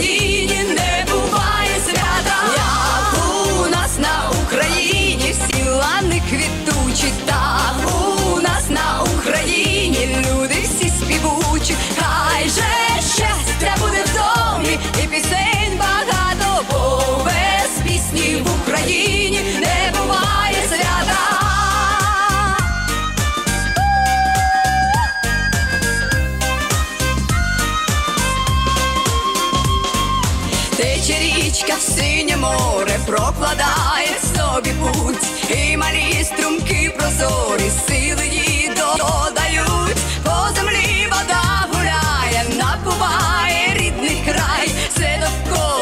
aí. Тече річка в синє море, прокладає собі